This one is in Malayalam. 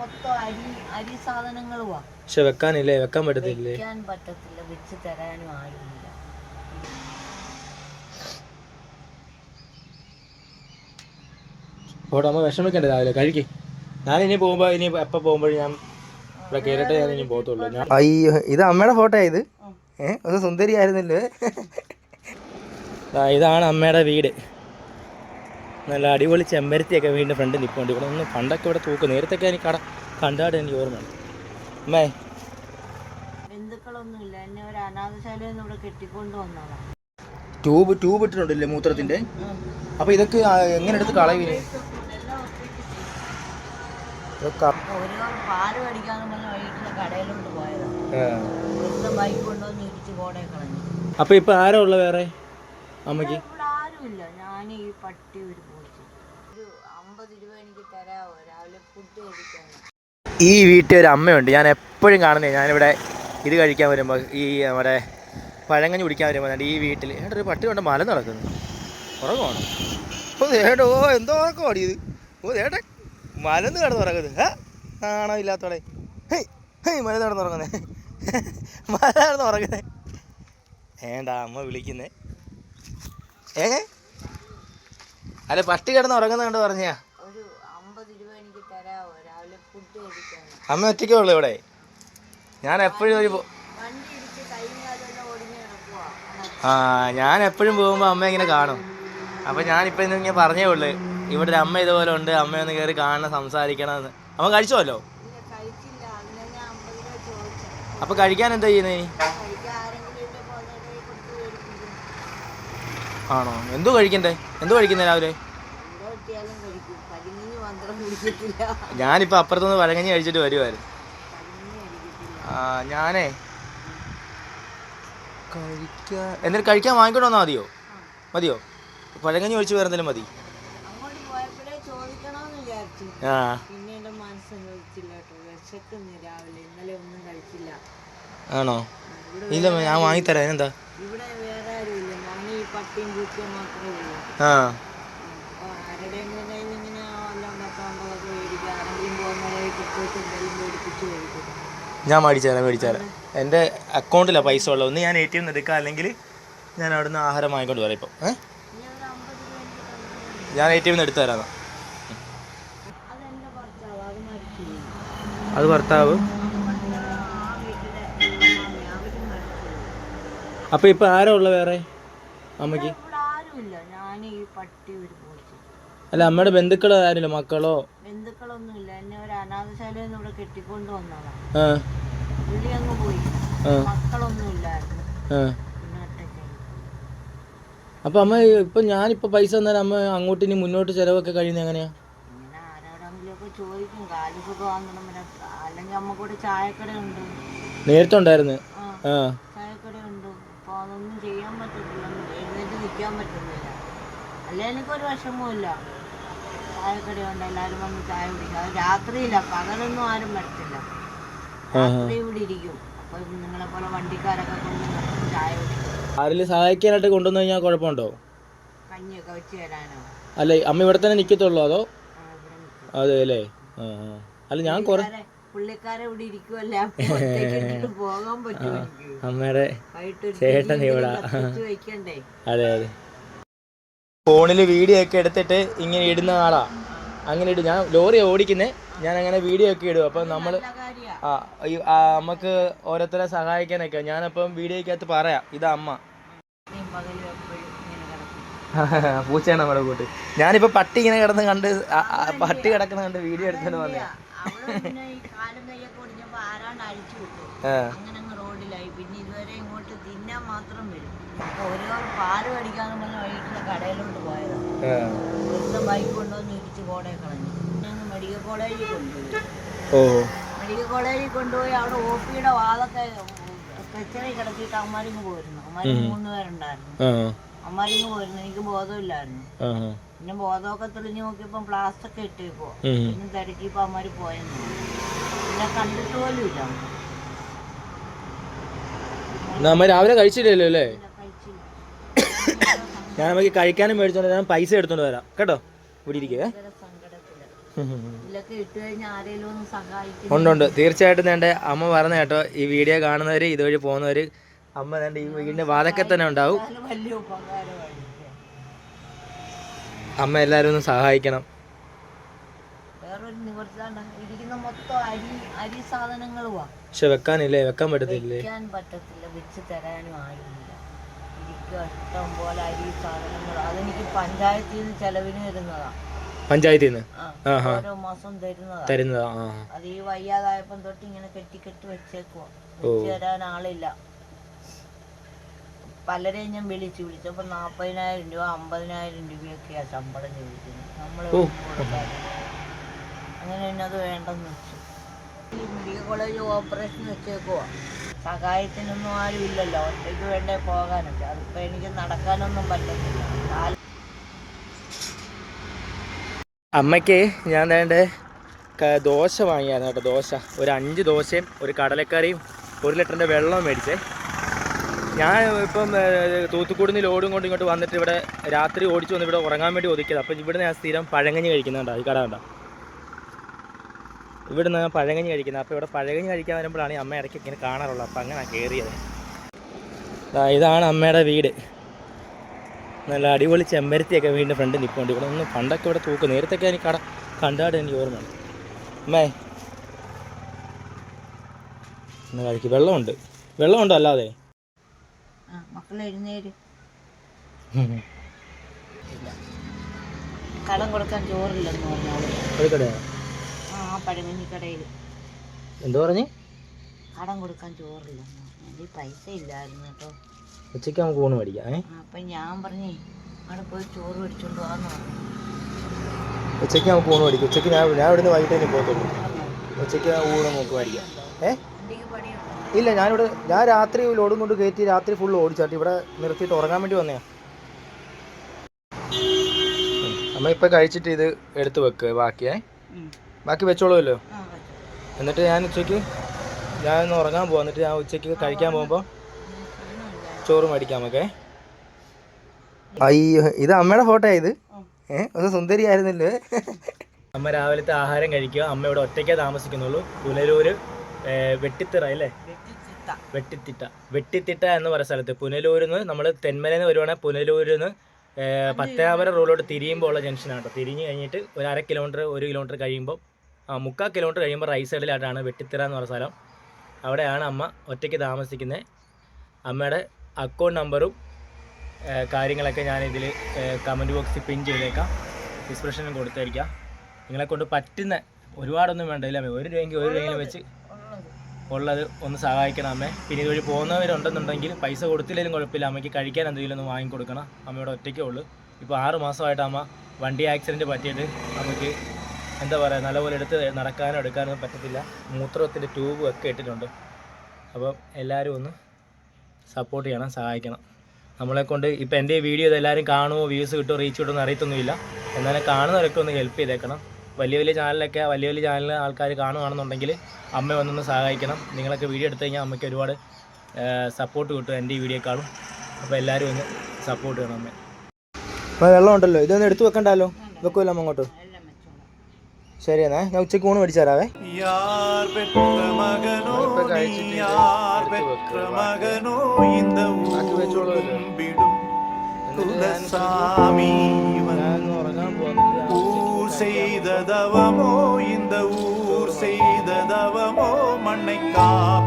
മൊത്തം അരി അരി സാധനങ്ങളുവാ. പക്ഷെ വെക്കാനില്ലേ? വെക്കാൻ പറ്റത്തില്ലേ? വെക്കാൻ പറ്റത്തില്ല. വെച്ച് തരാനും ആരുമില്ല. പോട്ടെ അമ്മ വിഷമിക്കണ്ട രാവിലെ. കഴിക്കേ. ഞാൻ ഇനി പോകുമ്പോ ഇനി എപ്പോ പോകുമ്പോഴും ഞാൻ ഇവിടെ കയറിട്ട് ഞാൻ ഇനി പോകത്തുള്ളൂ. ഞാൻ അയ്യോ ഇത് അമ്മയുടെ ഫോട്ടോ ഇത്? ഏഹ് ഒന്ന് സുന്ദരി ആയിരുന്നില്ലേ ഇതാണ് അമ്മയുടെ വീട്. നല്ല അടിപൊളി ചെമ്പരത്തിയൊക്കെ വീടിന്റെ ഫ്രണ്ട് നിൽപ്പുണ്ട് ഇവിടെ ഒന്ന് പണ്ടൊക്കെ ഇവിടെ തൂക്കും. നേരത്തൊക്കെ എനിക്ക് കട കണ്ടാട് എനിക്ക് ഓർമ്മയുണ്ട്. അമ്മേ. ബന്ധുക്കളൊന്നുമില്ല. എന്നെ ഒരു അനാഥശാലയിൽ നിന്ന് ഇവിടെ കെട്ടിക്കൊണ്ട് വന്നതാണ് ട്യൂബ് ട്യൂബ് ഇട്ടിട്ടുണ്ടല്ലേ മൂത്രത്തിന്റെ അപ്പൊ ഇതൊക്കെ എങ്ങനെ എടുത്ത് കളയുന്നു എല്ലാം ഒറ്റയ്ക്ക് ചെയ്യും. ഇതൊക്കെ ഓരോ പാൽ മേടിക്കാന്ന് പറഞ്ഞ വൈകിട്ട് കടയിലോട്ട് പോയതാണ് ആ. വെറുതെ ബൈക്ക് കൊണ്ടുവന്ന് ഇടിച്ച് കോടയെ കളഞ്ഞു. അപ്പൊ ഇപ്പൊ ആരാ ഉള്ള വേറെ? അമ്മയ്ക്ക്? ആരുമില്ല ഞാൻ ഈ പട്ടി ഒരു പോച്ചു. ഒരു അമ്പത് രൂപ എനിക്ക് തരാമോ രാവിലെ ഫുഡ് കഴിക്കാൻ. ഈ വീട്ടിൽ ഒരു അമ്മയുണ്ട്. ഞാൻ എപ്പോഴും കാണുന്നേ. ഞാനിവിടെ ഇത് കഴിക്കാൻ വരുമ്പോൾ ഈ നമ്മുടെ പഴങ്ങഞ്ഞ് കുടിക്കാൻ വരുമ്പോൾ ഈ വീട്ടിൽ ഏട്ടാ ഒരു പട്ടി കൊണ്ട് മല നടക്കുന്നു. ഉറങ്ങുവാണ്? ഓ ഏട്ടോ ഓ എന്തോ ഉറക്കം ഓടിയത് ഓ ഏട്ടെ മലന്ന് കിടന്ന് ഉറങ്ങുന്നത്. ഏ ആണോ ഇല്ലാത്തോടെ? ഹേയ് ഹേയ് മല നടന്ന് ഉറങ്ങുന്നേ. മല നടന്ന് ഉറങ്ങുന്നേ. ഏണ്ട അമ്മ വിളിക്കുന്നേ. ഏ? അല്ല പട്ടി കിടന്ന് ഉറങ്ങുന്ന കണ്ട് പറഞ്ഞാ അമ്മ ഒറ്റയ്ക്കേ ഉള്ളൂ ഇവിടെ. ഞാൻ എപ്പോഴും ഒരു ആ ഞാൻ എപ്പോഴും പോകുമ്പോൾ അമ്മ ഇങ്ങനെ കാണും. അപ്പം ഞാനിപ്പോൾ ഇന്ന് ഇങ്ങനെ പറഞ്ഞേ ഉള്ളു. ഇവിടെ ഒരു അമ്മ ഇതുപോലെ ഉണ്ട്. അമ്മ ഒന്ന് കയറി കാണണം സംസാരിക്കണം അമ്മ കഴിച്ചോല്ലോ? ഞാൻ അപ്പോൾ കഴിക്കാൻ എന്താ ചെയ്യുന്നേ കഴിക്കാൻ ആരെങ്കിലും ഇല്ല പോകുന്നവരെ കൊടുത്ത് മേടിപ്പിക്കും ആണോ? എന്തോ കഴിക്കണ്ടേ? എന്തോ കഴിക്കുന്നേ രാവിലെ? ഞാനിപ്പോ അപ്പുറത്തുനിന്ന് പഴങ്ങഞ്ഞി കഴിച്ചിട്ട് വരുമായിരുന്നു ആ ഞാനേ കഴിക്കാ എന്നിട്ട് കഴിക്കാൻ വാങ്ങിക്കൊണ്ട് വന്നാൽ മതിയോ? മതിയോ? പഴങ്ങഞ്ഞി ഒഴിച്ച് വേറെ എന്തെങ്കിലും മതി. ആ. ആണോ? ഇല്ല ഞാൻ വാങ്ങിത്തരാം. ഇവിടെ വേറെ ഈ പട്ടിയും പൂച്ചയും മാത്രമേ ഉള്ളൂ. ആ. നിന്ന് ഞാൻ മേടിച്ചുതരാം മേടിച്ചുതരാം എന്റെ അക്കൗണ്ടിലാണ് പൈസ ഉള്ളത്. ഒന്ന് ഞാൻ എ ടി എം എടുക്കുക അല്ലെങ്കിൽ ഞാൻ അവിടുന്ന് ആഹാരം വാങ്ങിക്കൊണ്ട് വരാം ഇപ്പോൾ ഏ? ഞാൻ എ ടി എം എടുത്തു തരാം അത് ഭർത്താവ്. അപ്പോൾ ഇപ്പോൾ ആരാ ഉള്ളത് വേറെ? ആരുമില്ല. ഞാൻ ഈ പട്ടി ഒരു അല്ല അമ്മയുടെ ബന്ധുക്കൾ ആരില്ല മക്കളോ? ബന്ധുക്കളൊന്നുമില്ല. എന്നെ ഒരു അനാഥശാലയിൽ നിന്ന് ഇവിടെ കെട്ടിക്കൊണ്ട് വന്നതാണ് ആ. പുള്ളി അങ്ങ് പോയി. മക്കളൊന്നുമില്ലായിരുന്നു. അപ്പോൾ അമ്മ ഇപ്പൊ ഞാനിപ്പോ പൈസ തന്നാൽ അമ്മ അങ്ങോട്ട് ഇനി മുന്നോട്ട് ചെലവൊക്കെ കഴിയുന്ന എങ്ങനെയാ? നേരത്തെ ഉണ്ടായിരുന്നു. ആ ആ ചായക്കട ഉണ്ട് അപ്പോൾ അതൊന്നും ചെയ്യാൻ പറ്റത്തില്ല നിൽക്കാൻ പറ്റുന്നില്ല. അല്ല? എനിക്കൊരു വിഷമവുമില്ല. കൊണ്ട് എല്ലാവരും വന്ന് ചായ കുടിക്കും. അത് രാത്രിയില്ല. പകലൊന്നും ആരും വരത്തില്ല. രാത്രി ഇവിടെ ഇരിക്കും. അപ്പൊ നിങ്ങളെ പോലെ വണ്ടിക്കാരൊക്കെ കൊണ്ട് ചായ കുടിക്കും. ആരെങ്കിലും സഹായിക്കാനായിട്ട് കൊണ്ടുവന്നു കഴിഞ്ഞാൽ കുഴപ്പമുണ്ടോ? കഞ്ഞിയൊക്കെ വെച്ച് തരാനോ? അല്ല അമ്മ ഇവിടെ തന്നെ നിൽക്കത്തുള്ളൂ അതോ? അതെ അല്ലേ. അല്ല ഞാൻ കുറേ പുള്ളിക്കാരെ- പുള്ളിക്കാരെ ഇവിടെ ഇരിക്കുമല്ല ഒറ്റയ്ക്ക് പോകാൻ പറ്റും അമ്മയുടെ ചേട്ടൻ ഇവിടെ. അതെ അതെ. ഫോണിൽ വീഡിയോ ഒക്കെ എടുത്തിട്ട് ഇങ്ങനെ ഇടുന്ന ആളാ. അങ്ങനെ ഇടും. ഞാൻ ലോറി ഓടിക്കുന്നേ. ഞാൻ അങ്ങനെ വീഡിയോ ഒക്കെ ഇടും. അപ്പം നമ്മൾ ആ നമുക്ക് ഓരോരുത്തരെ സഹായിക്കാനൊക്കെ. ഞാനപ്പം വീഡിയോക്കകത്ത് പറയാം. ഇതാ അമ്മ. പൂച്ചയാണ് നമ്മുടെ കൂട്ട്. ഞാനിപ്പോൾ പട്ടി ഇങ്ങനെ കിടന്ന് കണ്ട് പട്ടി കിടക്കുന്ന കണ്ട് വീഡിയോ എടുത്തോണ്ട് വന്നേ അങ്ങനെ റോഡിലായി. പിന്നെ ഇതുവരെ ഇങ്ങോട്ട് തിന്നാൻ മാത്രം വരും. ഓരോ പാൽ മേടിക്കാന്ന് പറഞ്ഞ വൈകിട്ട് കടയിലോട്ട് പോയതാണ് ആ. വെറുതെ ബൈക്ക് കൊണ്ടുവന്ന് ഇടിച്ച് കോടയെ കളഞ്ഞു. ഞങ്ങൾ മെഡിക്കൽ കോളേജിൽ കൊണ്ടുപോയി. മെഡിക്കൽ കോളേജിൽ കൊണ്ടുപോയി അവിടെ ഒ പിയുടെ വാതൊക്കെ സ്ട്രെച്ചറിൽ കിടത്തിയിട്ട് അമ്മാരിങ്ങ് പോയിരുന്നു അമ്മാരി മൂന്ന് പേരുണ്ടായിരുന്നു. ആ അമ്മാരിങ്ങ് പോയിരുന്നു എനിക്ക് ബോധമില്ലായിരുന്നു. പിന്നെ ബോധമൊക്കെ തെളിഞ്ഞു നോക്കിയപ്പോൾ പ്ലാസ്റ്റർ ഒക്കെ ഇട്ടേക്കോ. പിന്നെ തിരക്കിയപ്പോൾ അമ്മമാര് പോയെന്ന് പിന്നെ കണ്ടിട്ട് പോലും ഇല്ല. അമ്മ. അമ്മ രാവിലെ കഴിച്ചില്ലല്ലോ അല്ലേ? ഞാൻ നമുക്ക് കഴിക്കാനും മേടിച്ചോണ്ട് ഞാൻ പൈസ എടുത്തോണ്ട് വരാം. കേട്ടോ? ഇവിടെ ഇരിക്കേ. ഉണ്ട് ഉണ്ട്. തീർച്ചയായിട്ടും എന്റെ അമ്മ പറഞ്ഞ കേട്ടോ ഈ വീഡിയോ കാണുന്നവർ ഇതുവഴി പോകുന്നവർ അമ്മ തന്റെ ഈ വീടിന്റെ വാതൊക്കെ തന്നെ ഉണ്ടാവും. അമ്മ എല്ലാരും ഒന്ന് സഹായിക്കണം. പക്ഷെ വെക്കാനില്ലേ? വെക്കാൻ പറ്റത്തില്ലേ? വെക്കാൻ പറ്റത്തില്ല. വെച്ച് തരാനും ആരുമില്ല. ഇഷ്ടം പോലെ അരി സാധനങ്ങൾ. അതെനിക്ക് പഞ്ചായത്തിൽ നിന്ന് ചെലവിന് തരുന്നതാ. പഞ്ചായത്തിൽ നിന്ന് ഓരോ മാസം തരുന്നതാ. തരുന്നതാ ആ അത് ഈ വയ്യാതായപ്പം തൊട്ട് ഇങ്ങനെ കെട്ടിക്കെട്ടി വെച്ചേക്കുവാ. വെച്ച് തരാൻ ആളില്ല. പലരെയും ഞാൻ വിളിച്ചു വിളിച്ചപ്പോൾ നാൽപ്പതിനായിരം രൂപ അമ്പതിനായിരം രൂപയൊക്കെയാ ശമ്പളം ചോദിക്കുന്നത്. നമ്മൾ. അങ്ങനെ തന്നെ അത് വേണ്ടെന്ന് വെച്ചു. ഈ മെഡിക്കൽ കോളേജ് ഓപ്പറേഷൻ വെച്ചേക്കുവാ. സഹായത്തിനൊന്നും ആരും ഇല്ലല്ലോ. ഒറ്റയ്ക്ക് വേണ്ടേ പോകാനൊക്കെ. അതിപ്പോൾ എനിക്ക് നടക്കാനൊന്നും പറ്റത്തില്ല. അമ്മയ്ക്ക് ഞാൻ വേണ്ടേ ദോശ വാങ്ങിയായിരുന്നു കേട്ടോ ദോശ. ഒരു അഞ്ച് ദോശയും ഒരു കടലക്കറിയും ഒരു ലിറ്ററിന്റെ വെള്ളവും മേടിച്ചേ. ഞാൻ ഇപ്പം ഏഹ്, തൂത്തുക്കുടി നിന്ന് ലോഡും കൊണ്ട് ഇങ്ങോട്ട് വന്നിട്ട് ഇവിടെ രാത്രി ഓടിച്ചു വന്ന് ഇവിടെ ഉറങ്ങാൻ വേണ്ടി ഒതുക്കിയത്. അപ്പം ഇവിടെ ഞാൻ സ്ഥിരം പഴങ്ങഞ്ഞ് കഴിക്കുന്നുണ്ടോ. ഈ കട കണ്ടോ? ഇവിടുന്ന് ഞാൻ പഴങ്ങഞ്ഞ് കഴിക്കുന്നത് അപ്പോൾ ഇവിടെ പഴകഞ്ഞ് കഴിക്കാൻ വരുമ്പോഴാണ് ഈ അമ്മ ഇടയ്ക്ക് ഇങ്ങനെ കാണാറുള്ളത് അപ്പം അങ്ങനെ കയറിയത് ഇതാണ് അമ്മയുടെ വീട്. നല്ല അടിപൊളി ചെമ്പരത്തിയൊക്കെ വീടിന്റെ ഫ്രണ്ട് നിൽപ്പുണ്ട് ഇവിടെ ഒന്ന് പണ്ടൊക്കെ ഇവിടെ തൂക്ക്. നേരത്തൊക്കെ എനിക്ക് കട കണ്ടാട് എനിക്ക് ഓർമ്മയുണ്ട്. അമ്മേ. ഒന്ന് കഴിക്കും. വെള്ളമുണ്ട്. വെള്ളമുണ്ടോ അല്ലാതെ. മക്കൾ എഴുന്നേര്. കടം കൊടുക്കാൻ ചോറില്ലെന്ന് പറഞ്ഞു ആ ആ പഴങ്ങഞ്ഞി കടയിൽ എന്തോ പറഞ്ഞു? കടം കൊടുക്കാൻ ചോറില്ലെന്ന് പറഞ്ഞു. പൈസ ഇല്ലായിരുന്നു കേട്ടോ. ഉച്ചയ്ക്ക് നമുക്ക് ഊണ് മേടിക്കാം അപ്പം ഞാൻ പറഞ്ഞേ അവിടെ പോയി ചോറ് മേടിച്ചോണ്ട് പോകാന്ന് പറഞ്ഞു. ഉച്ചയ്ക്ക് നമുക്ക് ഊണ് മേടിക്കും. ഉച്ചയ്ക്ക് ഞാൻ ഞാൻ ഇവിടുന്ന് വൈകിട്ട് തന്നെ പോകത്തുള്ളൂ. ഉച്ചയ്ക്ക് ഊണ് നമുക്ക് മേടിക്കാം ഏഹ് ഇല്ല ഞാനിവിടെ ഞാൻ രാത്രി ലോഡും കൊണ്ട് കയറ്റി രാത്രി ഫുൾ ഓടിച്ചാട്ടി. ഇവിടെ നിർത്തിയിട്ട് ഉറങ്ങാൻ വേണ്ടി വന്നേ. അമ്മ ഇപ്പം കഴിച്ചിട്ട് ഇത് എടുത്തു വെക്കുക ബാക്കിയേ. ബാക്കി വെച്ചോളൂല്ലോ എന്നിട്ട് ഞാൻ ഉച്ചയ്ക്ക് ഞാൻ ഒന്ന് ഉറങ്ങാൻ പോവാം. എന്നിട്ട് ഞാൻ ഉച്ചയ്ക്ക് കഴിക്കാൻ പോകുമ്പോൾ ചോറ് മേടിക്കാം നമുക്ക്. അയ്യോ ഇത് അമ്മയുടെ ഫോട്ടോ ഇത്. ഏഹ് ഒന്ന് സുന്ദരിയായിരുന്നല്ലേ അമ്മ രാവിലത്തെ ആഹാരം കഴിക്കുക. അമ്മ ഇവിടെ ഒറ്റയ്ക്കേ താമസിക്കുന്നുള്ളൂ. പുലരൂര് വെട്ടിത്തിറ അല്ലേ? വെട്ടിത്തിട്ട. വെട്ടിത്തിട്ട. എന്ന് പറയുന്ന സ്ഥലത്ത് പുനലൂരിൽ നിന്ന് നമ്മൾ തെന്മലയിൽ നിന്ന് വരുവാണെങ്കിൽ പുനലൂരിൽ നിന്ന് പത്തനാപുരം റോഡിലോട്ട് തിരിയുമ്പോൾ ഉള്ള ജംഗ്ഷനാണ് കേട്ടോ തിരിഞ്ഞ് കഴിഞ്ഞിട്ട് ഒരു അര കിലോമീറ്റർ ഒരു കിലോമീറ്റർ കഴിയുമ്പോൾ ആ മുക്കാൽ കിലോമീറ്റർ കഴിയുമ്പോൾ റൈറ്റ് സൈഡിലായിട്ടാണ് വെട്ടിത്തിറ എന്ന് പറയുന്ന സ്ഥലം. അവിടെയാണ് അമ്മ ഒറ്റയ്ക്ക് താമസിക്കുന്നത് അമ്മയുടെ അക്കൗണ്ട് നമ്പറും കാര്യങ്ങളൊക്കെ ഞാൻ ഇതിൽ കമന്റ് ബോക്സിൽ പിൻ ചെയ്തേക്കാം. ഡിസ്ക്രിപ്ഷനിൽ കൊടുത്തേക്കാം. നിങ്ങളെ കൊണ്ട് പറ്റുന്ന ഒരുപാടൊന്നും വേണ്ട ഇല്ല ഒരു രൂപയെങ്കിൽ ഒരു രൂപയെങ്കിലും വെച്ച് ഉള്ളത് ഒന്ന് സഹായിക്കണം അമ്മേ. പിന്നെ ഇതുവഴി പോകുന്നവരുണ്ടെന്നുണ്ടെങ്കിൽ പൈസ കൊടുത്തില്ലെങ്കിലും കുഴപ്പമില്ല. അമ്മയ്ക്ക് കഴിക്കാൻ എന്തെങ്കിലും ഒന്ന് വാങ്ങിക്കൊടുക്കണം അമ്മയുടെ ഒറ്റയ്ക്കേ ഉള്ളൂ. ഇപ്പോൾ ആറ് മാസമായിട്ട് അമ്മ വണ്ടി ആക്സിഡന്റ് പറ്റിയിട്ട് അമ്മയ്ക്ക് എന്താ പറയുക നല്ലപോലെ എടുത്ത് നടക്കാനോ എടുക്കാനോ പറ്റത്തില്ല. മൂത്രത്തിന്റെ ട്യൂബും ഒക്കെ ഇട്ടിട്ടുണ്ട്. അപ്പം എല്ലാവരും ഒന്ന് സപ്പോർട്ട് ചെയ്യണം സഹായിക്കണം. നമ്മളെ കൊണ്ട് ഇപ്പോൾ എന്റെ വീഡിയോ ഇതെല്ലാവരും കാണുമോ വ്യൂസ് കിട്ടുമോ റീച്ച് കിട്ടുമോ എന്ന് അറിയത്തൊന്നുമില്ല. എന്നാലും കാണുന്നവരൊക്കെ ഒന്ന് ഹെൽപ്പ് ചെയ്തേക്കണം. വലിയ വലിയ ചാനലൊക്കെ വലിയ വലിയ ചാനലിൽ ആൾക്കാർ കാണുകയാണെന്നുണ്ടെങ്കിൽ അമ്മ വന്നൊന്ന് സഹായിക്കണം. നിങ്ങളൊക്കെ വീഡിയോ എടുത്തു കഴിഞ്ഞാൽ അമ്മയ്ക്ക് ഒരുപാട് സപ്പോർട്ട് കിട്ടും എന്റെ ഈ വീഡിയോക്കാളും. അപ്പോൾ എല്ലാവരും ഒന്ന് സപ്പോർട്ട് ചെയ്യണം അമ്മ. അപ്പോൾ വെള്ളം ഉണ്ടല്ലോ. ഇതൊന്ന് എടുത്തു വെക്കണ്ടല്ലോ? വെക്കുമല്ലോ അമ്മ അങ്ങോട്ട്? ശരി എന്നാ ഞാൻ ഉച്ചയ്ക്ക് ഊണ് മേടിച്ചു തരാവേ. ഉറങ്ങാൻ പോകുന്നു ചെയ്തതവമോ ഇന്ത 啊。